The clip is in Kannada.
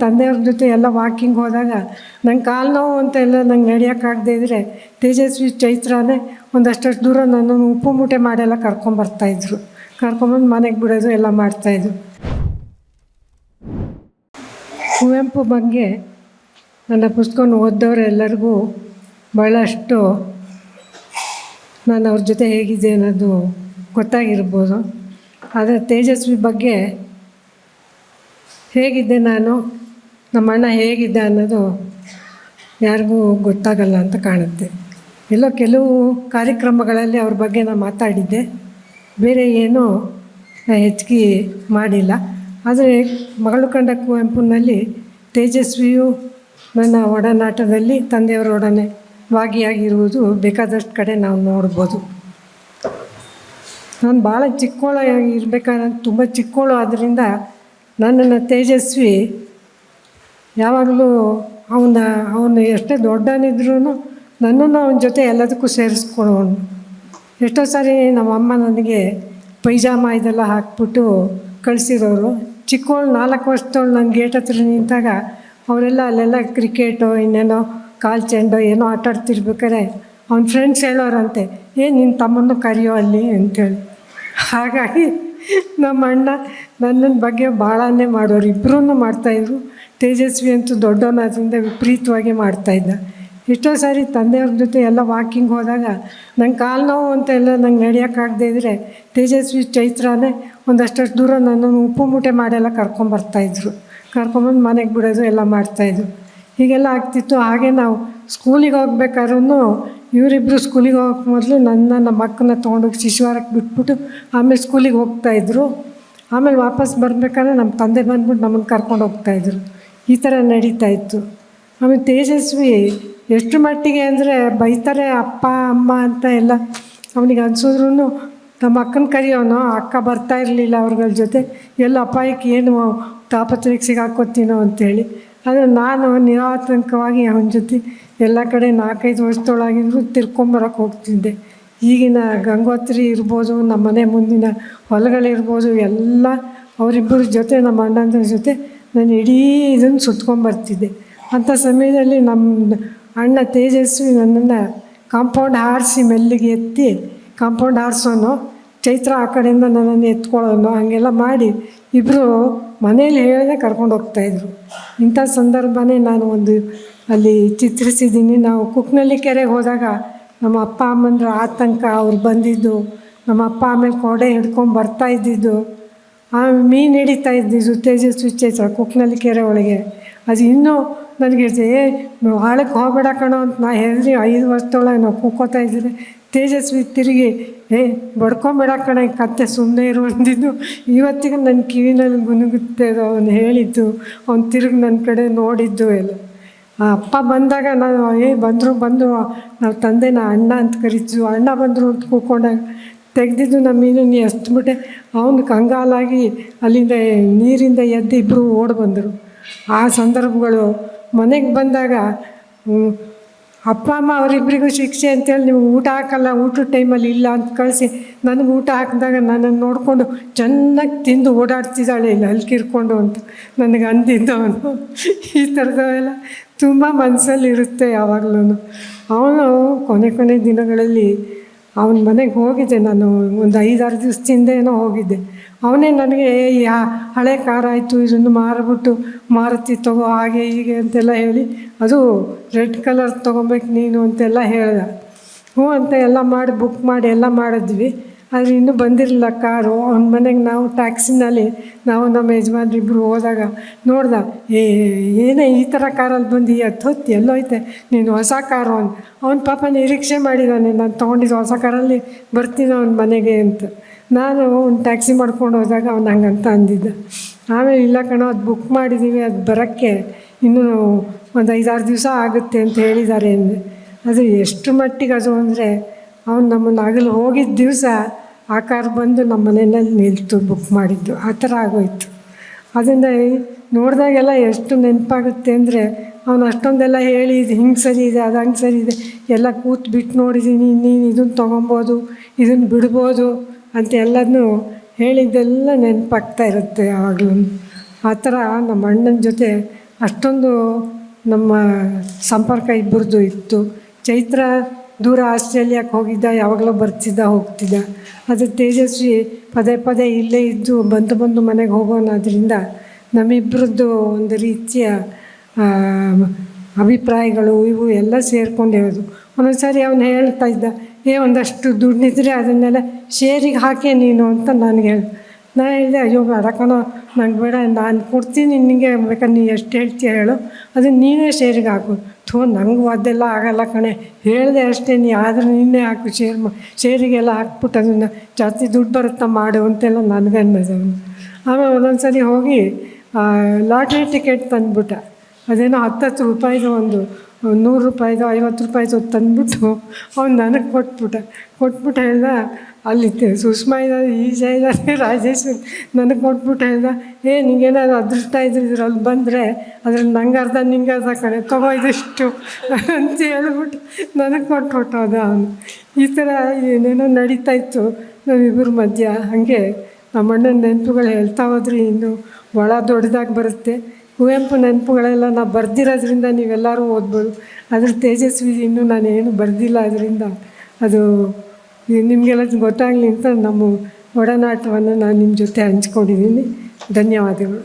ತಂದೆಯವ್ರ ಜೊತೆ ಎಲ್ಲ ವಾಕಿಂಗ್ ಹೋದಾಗ ನಂಗೆ ಕಾಲು ನೋವು ಅಂತ ಎಲ್ಲ ನಂಗೆ ನಡೆಯೋಕ್ಕಾಗದೇ ಇದ್ದರೆ ತೇಜಸ್ವಿ ಚೈತ್ರನೇ ಒಂದಷ್ಟು ದೂರ ನನ್ನನ್ನು ಉಪ್ಪು ಮೂಟೆ ಮಾಡೆಲ್ಲ ಕರ್ಕೊಂಬರ್ತಾಯಿದ್ರು ಕರ್ಕೊಂಬಂದು ಮನೆಗೆ ಬಿಡೋದು ಎಲ್ಲ ಮಾಡ್ತಾಯಿದ್ರು ಕುವೆಂಪು ಬಗ್ಗೆ ನನ್ನ ಪುಸ್ತಕ ಓದ್ದವರೆಲ್ಲರಿಗೂ ಭಾಳಷ್ಟು ನಾನು ಅವ್ರ ಜೊತೆ ಹೇಗಿದೆ ಅನ್ನೋದು ಗೊತ್ತಾಗಿರ್ಬೋದು. ಆದರೆ ತೇಜಸ್ವಿ ಬಗ್ಗೆ ಹೇಗಿದ್ದೆ ನಾನು ನಮ್ಮ ಅಣ್ಣ ಹೇಗಿದ್ದ ಅನ್ನೋದು ಯಾರಿಗೂ ಗೊತ್ತಾಗಲ್ಲ ಅಂತ ಕಾಣುತ್ತೆ. ಎಲ್ಲೋ ಕೆಲವು ಕಾರ್ಯಕ್ರಮಗಳಲ್ಲಿ ಅವ್ರ ಬಗ್ಗೆ ನಾನು ಮಾತಾಡಿದ್ದೆ. ಬೇರೆ ಏನೂ ನಾನು ಹೆಚ್ಚಿಗೆ ಮಾಡಿಲ್ಲ. ಆದರೆ ಮಗಳು ಕಂಡ ಕುವೆಂಪುನಲ್ಲಿ ತೇಜಸ್ವಿಯು ನನ್ನ ಒಡನಾಟದಲ್ಲಿ ತಂದೆಯವರೊಡನೆ ಭಾಗಿಯಾಗಿರುವುದು ಬೇಕಾದಷ್ಟು ಕಡೆ ನಾವು ನೋಡ್ಬೋದು. ನಾನು ಭಾಳ ಚಿಕ್ಕೋಳ ಇರಬೇಕಾದ್ರೆ, ತುಂಬ ಚಿಕ್ಕೋಳು ಆದ್ದರಿಂದ ನನ್ನನ್ನು ತೇಜಸ್ವಿ ಯಾವಾಗಲೂ ಅವನ, ಅವನು ಎಷ್ಟೇ ದೊಡ್ಡನಿದ್ರೂ ನನ್ನನ್ನು ಅವನ ಜೊತೆ ಎಲ್ಲದಕ್ಕೂ ಸೇರಿಸ್ಕೊಳ್ಳೋನು. ಎಷ್ಟೋ ಸಾರಿ ನಮ್ಮಮ್ಮ ನನಗೆ ಪೈಜಾಮ ಇದೆಲ್ಲ ಹಾಕ್ಬಿಟ್ಟು ಕಳಿಸಿರೋರು. ಚಿಕ್ಕವಳು ನಾಲ್ಕು ವರ್ಷದವಳು ನನ್ನ ಗೇಟ್ ಹತ್ರ ನಿಂತಾಗ ಅವರೆಲ್ಲ ಅಲ್ಲೆಲ್ಲ ಕ್ರಿಕೆಟೋ, ಇನ್ನೇನೋ ಕಾಲು ಚೆಂಡೋ, ಏನೋ ಆಟ ಆಡ್ತಿರ್ಬೇಕಾರೆ ಅವ್ನ ಫ್ರೆಂಡ್ಸ್ ಹೇಳೋರಂತೆ ಏನು ನಿನ್ನ ತಮ್ಮನ್ನು ಕರೆಯೋ ಅಲ್ಲಿ ಅಂತೇಳಿ ಹಾಗಾಗಿ ನಮ್ಮ ಅಣ್ಣ ನನ್ನ ಬಗ್ಗೆ ಭಾಳನೇ ಮಾಡೋರು. ಇಬ್ಬರೂ ಮಾಡ್ತಾಯಿದ್ರು ತೇಜಸ್ವಿ ಅಂತೂ ದೊಡ್ಡವನಾದ್ರಿಂದ ವಿಪರೀತವಾಗಿ ಮಾಡ್ತಾಯಿದ್ದ ಎಷ್ಟೋ ಸಾರಿ ತಂದೆಯವ್ರ ಜೊತೆ ಎಲ್ಲ ವಾಕಿಂಗ್ ಹೋದಾಗ ನಂಗೆ ಕಾಲು ನೋವು ಅಂತ ಎಲ್ಲ ನಂಗೆ ನಡೆಯೋಕ್ಕಾಗದೇ ಇದ್ದರೆ ತೇಜಸ್ವಿ ಚೈತ್ರನೇ ಒಂದಷ್ಟು ದೂರ ನನ್ನನ್ನು ಉಪ್ಪು ಮೂಟೆ ಮಾಡೆಲ್ಲ ಕರ್ಕೊಂಬರ್ತಾಯಿದ್ರು ಕರ್ಕೊಂಬಂದು ಮನೆಗೆ ಬಿಡೋದು ಎಲ್ಲ ಮಾಡ್ತಾಯಿದ್ರು ಹೀಗೆಲ್ಲ ಆಗ್ತಿತ್ತು. ಹಾಗೆ ನಾವು ಸ್ಕೂಲಿಗೆ ಹೋಗ್ಬೇಕಾದ್ರೂ ಇವರಿಬ್ಬರು ಸ್ಕೂಲಿಗೆ ಹೋಗೋಕೆ ಮೊದಲು ನನ್ನ ನಮ್ಮ ಅಕ್ಕನ ತೊಗೊಂಡೋಗಿ ಶಿಶುವಾರಕ್ಕೆ ಬಿಟ್ಬಿಟ್ಟು ಆಮೇಲೆ ಸ್ಕೂಲಿಗೆ ಹೋಗ್ತಾಯಿದ್ರು ಆಮೇಲೆ ವಾಪಸ್ ಬರಬೇಕಾದ್ರೆ ನಮ್ಮ ತಂದೆ ಬಂದ್ಬಿಟ್ಟು ನಮ್ಮನ್ನು ಕರ್ಕೊಂಡು ಹೋಗ್ತಾಯಿದ್ರು ಈ ಥರ ನಡೀತಾ ಇತ್ತು. ಆಮೇಲೆ ತೇಜಸ್ವಿ ಎಷ್ಟು ಮಟ್ಟಿಗೆ ಅಂದರೆ ಬೈತಾರೆ ಅಪ್ಪ, ಅಮ್ಮ ಅಂತ ಎಲ್ಲ ಅವನಿಗೆ ಅನಿಸಿದ್ರು ನಮ್ಮ ಅಕ್ಕನ ಕರಿಯೋನು, ಅಕ್ಕ ಬರ್ತಾ ಇರಲಿಲ್ಲ ಅವ್ರಗಳ ಜೊತೆ. ಎಲ್ಲ ಅಪಾಯಕ್ಕೆ ಏನು ತಾಪತ್ರಕ್ಕೆ ಸಿಗಾಕೋತೀನೋ ಅಂತೇಳಿ ಆದರೆ ನಾನು ನಿರಾತಂಕವಾಗಿ ಅವನ ಜೊತೆ ಎಲ್ಲ ಕಡೆ ನಾಲ್ಕೈದು ವರ್ಷದೊಳಗಿದ್ರು ತಿರ್ಕೊಂಬರಕ್ಕೆ ಹೋಗ್ತಿದ್ದೆ. ಈಗಿನ ಗಂಗೋತ್ರಿ ಇರ್ಬೋದು, ನಮ್ಮ ಮನೆ ಮುಂದಿನ ಹೊಲಗಳಿರ್ಬೋದು ಎಲ್ಲ ಅವರಿಬ್ಬರ ಜೊತೆ, ನಮ್ಮ ಅಣ್ಣಂದ್ರ ಜೊತೆ ನಾನು ಇಡೀ ಇದನ್ನು ಸುತ್ಕೊಂಬರ್ತಿದ್ದೆ ಅಂಥ ಸಮಯದಲ್ಲಿ ನಮ್ಮ ಅಣ್ಣ ತೇಜಸ್ವಿ ನನ್ನನ್ನು ಕಾಂಪೌಂಡ್ ಹಾರಿಸಿ ಮೆಲ್ಲಿಗೆ ಎತ್ತಿ ಕಾಂಪೌಂಡ್ ಹಾರಿಸೋನು ಚೈತ್ರ ಆ ಕಡೆಯಿಂದ ನನ್ನನ್ನು ಎತ್ಕೊಳ್ಳೋನು ಹಾಗೆಲ್ಲ ಮಾಡಿ ಇಬ್ಬರು ಮನೇಲಿ ಹೇಳದೆ ಕರ್ಕೊಂಡು ಹೋಗ್ತಾಯಿದ್ರು ಇಂಥ ಸಂದರ್ಭನೇ ನಾನು ಒಂದು ಅಲ್ಲಿ ಚಿತ್ರಿಸಿದ್ದೀನಿ. ನಾವು ಕುಕ್ನಲ್ಲಿ ಕೆರೆಗೆ ಹೋದಾಗ ನಮ್ಮ ಅಪ್ಪ ಅಮ್ಮಂದ್ರ ಆತಂಕ, ಅವ್ರು ಬಂದಿದ್ದು, ನಮ್ಮ ಅಪ್ಪ ಆಮೇಲೆ ಕೊಡೆ ಹಿಡ್ಕೊಂಡು ಬರ್ತಾ ಇದ್ದಿದ್ದು. ಆಮೇಲೆ ಮೀನು ಹಿಡಿತಾ ಇದ್ದಿದ್ದು ತೇಜಸ್ವಿ ಚೈತ್ರ ಕುಕ್ನಲ್ಲಿ ಕೆರೆ ಒಳಗೆ. ಅದು ಇನ್ನೂ ನನಗೆ ಏ ಆಳಕ್ಕೆ ಹೋಗಬೇಡ ಕಣೋ ಅಂತ ನಾ ಹೇಳಿದ್ರಿ. ಐದು ವರ್ಷದೊಳಗೆ ನಾವು ಕೂಕೋತಾ ಇದ್ದರೆ. ತೇಜಸ್ವಿ ತಿರುಗಿ ಏ ಬಡ್ಕೊಂಬೇಡ ಕಣ, ಕತ್ತೆ ಸುಮ್ಮನೆ ಇರು ಅಂದಿದ್ದು. ಇವತ್ತಿಗೂ ನನ್ನ ಕಿವಿನಲ್ಲಿ ಗುನುಗುತ್ತೆ ಅವನು ಹೇಳಿದ್ದು. ಅವ್ನು ತಿರುಗಿ ನನ್ನ ಕಡೆ ನೋಡಿದ್ದು ಎಲ್ಲ. ಆ ಅಪ್ಪ ಬಂದಾಗ ನಾನು, ಏ, ಬಂದರು ಬಂದರು. ನಾವು ತಂದೆನ ಅಣ್ಣ ಅಂತ ಕರಿತು ಅಣ್ಣ ಬಂದರು ಅಂತ ಕೂಕೊಂಡಾಗ ತೆಗೆದಿದ್ದು ನಮ್ಮ ಮೀನು, ನೀ ಎಸ್ಬಿಟ್ಟೆ ಅವನು ಕಂಗಾಲಾಗಿ ಅಲ್ಲಿಂದ ನೀರಿಂದ ಎದ್ದು ಇಬ್ಬರು ಓಡಿ ಬಂದರು. ಆ ಸಂದರ್ಭಗಳು ಮನೆಗೆ ಬಂದಾಗ ಅಪ್ಪ, ಅಮ್ಮ ಅವರಿಬ್ಬರಿಗೂ ಶಿಕ್ಷೆ ಅಂತೇಳಿ ನಿಮ್ಗೆ ಊಟ ಹಾಕಲ್ಲ, ಊಟದ ಟೈಮಲ್ಲಿ ಇಲ್ಲ ಅಂತ ಕಳಿಸಿ ನನಗೆ ಊಟ ಹಾಕಿದಾಗ ನನ್ನನ್ನು ನೋಡಿಕೊಂಡು ಚೆನ್ನಾಗಿ ತಿಂದು ಓಡಾಡ್ತಿದ್ದಾಳೆ, ಇಲ್ಲ ಕಿರ್ಕೊಂಡು ಅಂತ ನನಗೆ ಅಂದಿದ್ದವನು ಈ ಥರದವೆಲ್ಲ ತುಂಬ ಮನಸ್ಸಲ್ಲಿ ಇರುತ್ತೆ ಯಾವಾಗಲೂ. ಅವನು ಕೊನೆ ಕೊನೆ ದಿನಗಳಲ್ಲಿ ಅವನ ಮನೆಗೆ ಹೋಗಿದ್ದೆ ನಾನು, ಒಂದು ಐದಾರು ದಿವಸದಿಂದ ಏನೋ ಹೋಗಿದ್ದೆ. ಅವನೇ ನನಗೆ ಯಾ ಹಳೆ ಕಾರಾಯಿತು ಇದನ್ನು ಮಾರಿಬಿಟ್ಟು ಮಾರುತಿ ತಗೋ, ಹಾಗೆ ಹೀಗೆ ಅಂತೆಲ್ಲ ಹೇಳಿ, ಅದು ರೆಡ್ ಕಲರ್ ತೊಗೊಬೇಕು ನೀನು ಅಂತೆಲ್ಲ ಹೇಳ್ದ. ಹ್ಞೂ ಅಂತ ಎಲ್ಲ ಮಾಡಿ, ಬುಕ್ ಮಾಡಿ ಎಲ್ಲ ಮಾಡಿದ್ವಿ. ಆದರೆ ಇನ್ನೂ ಬಂದಿರಲಿಲ್ಲ ಕಾರು. ಅವ್ನ ಮನೆಗೆ ನಾವು ಟ್ಯಾಕ್ಸಿನಲ್ಲಿ, ನಾವು ನಮ್ಮ ಯಜಮಾನ್ರು ಇಬ್ಬರು ಹೋದಾಗ ನೋಡ್ದ, ಏ, ಏನೇ ಈ ಥರ ಕಾರಲ್ಲಿ ಬಂದು ಹತ್ತು ಹೊತ್ತು ಎಲ್ಲೋಯ್ತೆ, ನೀನು ಹೊಸ ಕಾರು ಅವ್ನು ಅವ್ನ ಪಾಪ ನಿರೀಕ್ಷೆ ಮಾಡಿದ್ದಾನೆ ನಾನು ತೊಗೊಂಡಿದ್ದು ಹೊಸ ಕಾರಲ್ಲಿ ಬರ್ತೀನಿ ಅವ್ನ ಮನೆಗೆ ಅಂತ. ನಾನು ಒಂದು ಟ್ಯಾಕ್ಸಿ ಮಾಡ್ಕೊಂಡು ಹೋದಾಗ ಅವ್ನು ಹಂಗಂತ ಅಂದಿದ್ದ. ಆಮೇಲೆ, ಇಲ್ಲ ಕಣೋ, ಅದು ಬುಕ್ ಮಾಡಿದ್ದೀವಿ ಅದು ಬರೋಕ್ಕೆ ಇನ್ನೂ ಒಂದು ಐದಾರು ದಿವಸ ಆಗುತ್ತೆ ಅಂತ ಹೇಳಿದ್ದಾರೆ ಎಂದು ಅದು ಎಷ್ಟು ಮಟ್ಟಿಗೆ ಅದು ಅಂದರೆ, ಅವನು ನಮ್ಮನ್ನು ಹಗಲು ಹೋಗಿದ್ದ ದಿವಸ ಆ ಕಾರ್ ಬಂದು ನಮ್ಮ ಮನೆಯಲ್ಲಿ ನಿಲ್ತು ಬುಕ್ ಮಾಡಿದ್ದು. ಆ ಥರ ಆಗೋಯ್ತು. ಅದರಿಂದ ನೋಡಿದಾಗೆಲ್ಲ ಎಷ್ಟು ನೆನಪಾಗುತ್ತೆ ಅಂದರೆ, ಅವನು ಅಷ್ಟೊಂದೆಲ್ಲ ಹೇಳಿ, ಇದು ಹಿಂಗೆ ಸರಿ ಇದೆ, ಅದು ಹಂಗೆ ಸರಿ ಇದೆ, ಎಲ್ಲ ಕೂತು ಬಿಟ್ಟು ನೋಡಿದ್ದೀನಿ ನೀನು ಇದನ್ನು ತೊಗೊಬೋದು ಇದನ್ನು ಬಿಡ್ಬೋದು ಅಂತ ಎಲ್ಲದನ್ನೂ ಹೇಳಿದ್ದೆಲ್ಲ ನೆನಪಾಗ್ತಾ ಇರುತ್ತೆ ಯಾವಾಗಲೂ. ಆ ಥರ ನಮ್ಮ ಅಣ್ಣನ ಜೊತೆ ಅಷ್ಟೊಂದು ನಮ್ಮ ಸಂಪರ್ಕ ಇಬ್ಬರದ್ದು ಇತ್ತು. ಚೈತ್ರ ದೂರ ಆಸ್ಟ್ರೇಲಿಯಾಕ್ಕೆ ಹೋಗಿದ್ದ, ಯಾವಾಗಲೂ ಬರ್ತಿದ್ದ, ಹೋಗ್ತಿದ್ದ. ಅದು ತೇಜಸ್ವಿ ಪದೇ ಪದೇ ಇಲ್ಲೇ ಇದ್ದು ಬಂದು ಬಂದು ಮನೆಗೆ ಹೋಗೋಣದ್ರಿಂದ ನಮ್ಮಿಬ್ಬರದ್ದು ಒಂದು ರೀತಿಯ ಅಭಿಪ್ರಾಯಗಳು ಇವು ಎಲ್ಲ ಸೇರ್ಕೊಂಡಿರೋದು ಒಂದೊಂದು ಸಾರಿ ಅವನು ಹೇಳ್ತಾ ಇದ್ದ, ಏ, ಒಂದಷ್ಟು ದುಡ್ಡಿದ್ರೆ ಅದನ್ನೆಲ್ಲ ಶೇರಿಗೆ ಹಾಕಿ ನೀನು ಅಂತ ನನಗೆ ಹೇಳಿ ನಾನು ಹೇಳಿದೆ, ಅಯ್ಯೋ, ಬೇಡ ಕಣೋ, ನಂಗೆ ಬೇಡ, ನಾನು ಕೊಡ್ತೀನಿ ನಿನಗೆ ಬೇಕಾದ್ರೆ ನೀ ಎಷ್ಟು ಹೇಳ್ತೀಯ ಹೇಳು. ಅದು ನೀನೇ ಶೇರಿಗೆ ಹಾಕು. ಥೋ, ನಂಗೆ ಅದೆಲ್ಲ ಆಗಲ್ಲ ಕಣೆ. ಹೇಳಿದೆ ಅಷ್ಟೇ ನೀ, ಆದರೂ ನೀನೇ ಹಾಕು ಶೇರ್ ಮಾ ಶೇರಿಗೆಲ್ಲ ಹಾಕ್ಬಿಟ್ಟು ಅದನ್ನು ಜಾಸ್ತಿ ದುಡ್ಡು ಬರುತ್ತಾ ಮಾಡು ಅಂತೆಲ್ಲ ನನಗೆ ಅನ್ನೋದು ಅವನು. ಆಮೇಲೆ ಒಂದೊಂದು ಸರಿ ಹೋಗಿ ಲಾಟ್ರಿ ಟಿಕೆಟ್ ತಂದುಬಿಟ್ಟ. ಅದೇನೋ ಹತ್ತು ರೂಪಾಯಿದು ಒಂದು ನೂರು ರೂಪಾಯಿದು, ಐವತ್ತು ರೂಪಾಯಿದು ತಂದುಬಿಟ್ಟು ಅವ್ನು ನನಗೆ ಕೊಟ್ಬಿಟ್ಟ. ಕೊಟ್ಬಿಟ್ಟು ಹೇಳ್ದ, ಅಲ್ಲಿ ಸುಷ್ಮಾ ಇದ್ದಾರೆ ಈಜಾ ಇದ್ದಾರೆ ರಾಜೇಶ್ ನನಗೆ ಕೊಟ್ಬಿಟ್ಟು ಹೇಳ್ದ, ಏ, ನಿಂಗೇನಾದ್ರು ಅದೃಷ್ಟ ಇದ್ರೆ ಇದ್ರಲ್ಲಿ ಬಂದರೆ, ಅದ್ರಲ್ಲಿ ನಂಗೆ ಅರ್ಧ, ನಿಂಗೆ ಅರ್ಧ ಕಣೆ, ತಗೋ ಇದಿಷ್ಟು ಅಂತ ಹೇಳ್ಬಿಟ್ಟು ನನಗೆ ಕೊಟ್ಟು ಹೋದ ಅವನು. ಈ ಥರ ಏನೇನೋ ನಡೀತಾ ಇತ್ತು ನಾವಿಬ್ಬರ ಮಧ್ಯ. ಹಾಗೆ ನಮ್ಮ ಅಣ್ಣನ ನೆನಪುಗಳು ಹೇಳ್ತಾ ಹೋದ್ರೆ ಇನ್ನು ಭಾಳ ದೊಡ್ಡದಾಗಿ ಬರುತ್ತೆ. ಕುವೆಂಪು ನೆನಪುಗಳೆಲ್ಲ ನಾವು ಬರ್ದಿರೋದ್ರಿಂದ ನೀವೆಲ್ಲರೂ ಓದ್ಬೋದು. ಅದ್ರ ತೇಜಸ್ವಿ ಇನ್ನೂ ನಾನು ಏನು ಬರೆದಿಲ್ಲ ಅದರಿಂದ. ಅದು ನಿಮಗೆಲ್ಲ ಗೊತ್ತಾಗಲಿ ಅಂತ ನಮ್ಮ ಒಡನಾಟವನ್ನು ನಾನು ನಿಮ್ಮ ಜೊತೆ ಹಂಚ್ಕೊಂಡಿದ್ದೀನಿ. ಧನ್ಯವಾದಗಳು.